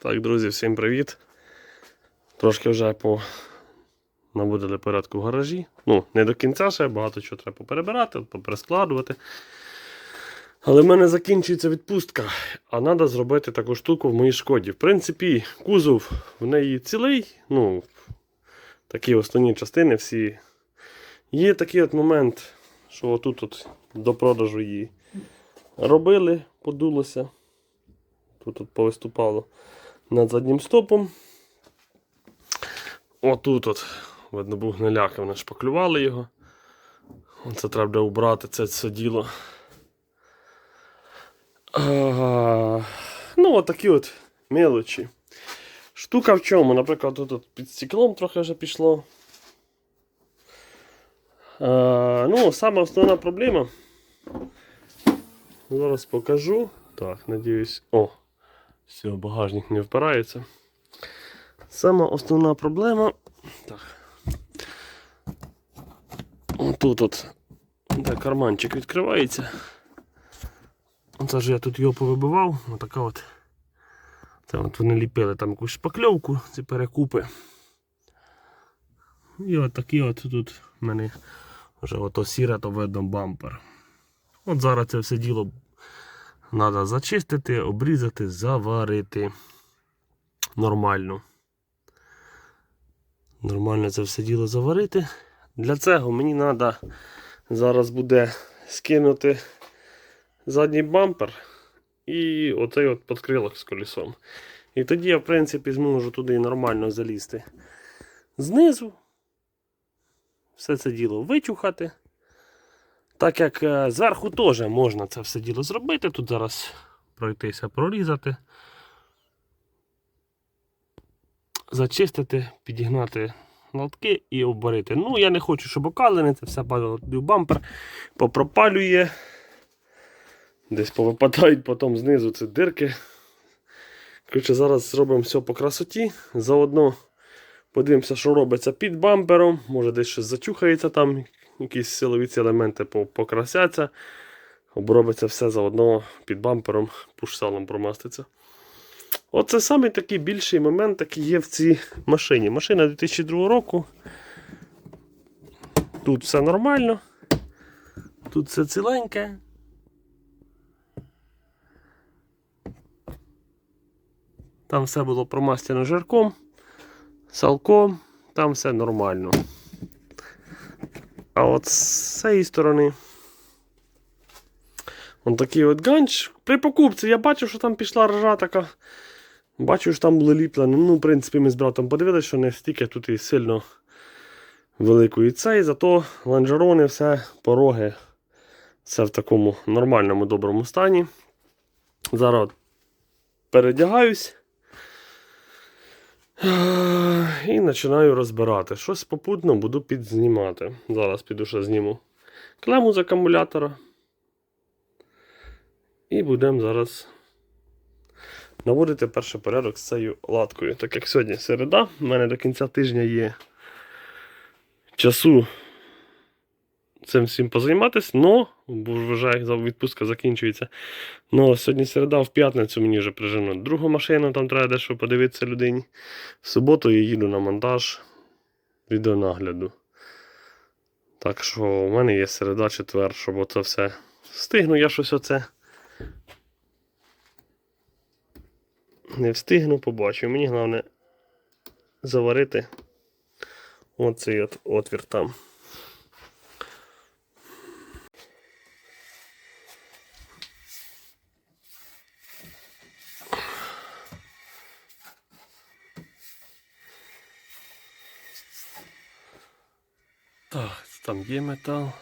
Так, друзі, всім привіт. Трошки вже по наводили порядку в гаражі. Ну, не до кінця ще багато чого треба поперебирати, поперескладувати. Але в мене закінчується відпустка, а треба зробити таку штуку в моїй шкоді. В принципі, кузов в неї цілий. Ну, такі основні частини всі. Є такий от момент, що отут от до продажу її робили, подулося. Тут от повиступало над заднім стопом. Отут от, видно, був гниляки, вони шпаклювали його. Це треба убрати це все діло. А, ну, от такі от мелочі. Штука в чому? Наприклад, тут от під стеклом трохи вже пішло. А, ну, сама основна проблема. Зараз покажу. Так, надіюсь. О, все, багажник не впирається. Сама основна проблема. Так. Отут от, де карманчик відкривається. Оце ж я тут його повибивав. Отака от. Це от вони ліпили там якусь шпакльовку, ці перекупи. І от такий от тут в мене вже ото сіре, то видно бампер. От зараз це все діло треба зачистити, обрізати, заварити. Нормально. Нормально це все діло заварити. Для цього мені треба зараз буде скинути задній бампер і оцей от подкрилок з колесом. І тоді я, в принципі, зможу туди нормально залізти знизу. Все це діло вичухати. Так як е, зверху теж можна це все діло зробити. Тут зараз пройтися, прорізати, зачистити, підігнати лотки і обварити. Ну, я не хочу, щоб окалене, це все падало в бампер, попропалює. Десь повипадають потім знизу ці дирки. Коротше, зараз зробимо все по красоті. Заодно подивимося, що робиться під бампером. Може десь щось зачухається там, якісь силові ці елементи покрасяться. Обробиться все заодно під бампером, пушсалом промаститься. Оце самий такий більший момент, який є в цій машині. Машина 2002 року. Тут все нормально. Тут все ціленьке. Там все було промастяно жирком, салком, там все нормально. А от з цієї сторони. Он такий от ганч. При покупці я бачив, що там пішла ржа така. Бачу, що там було ліплено. Ну, в принципі, ми з братом подивилися, що не стільки тут і сильно великої цей, зато ланжерони, все, пороги, все в такому нормальному доброму стані. Зараз передягаюсь. І починаю розбирати. Щось попутно буду підзнімати. Зараз піду ще зніму клему з акумулятора. І будемо зараз наводити перший порядок з цією латкою. Так як сьогодні середа, в мене до кінця тижня є часу цим всім позайматися, но, бо вже відпустка закінчується. Ну, сьогодні середа, в п'ятницю мені вже прижено другу машину, там треба дещо подивитися людині. В суботу я їду на монтаж відеонагляду. Так що в мене є середа, четвер, щоб оце все встигну, я щось оце. Не встигну, побачу. Мені головне заварити оцей от отвір там. Так, там є метал.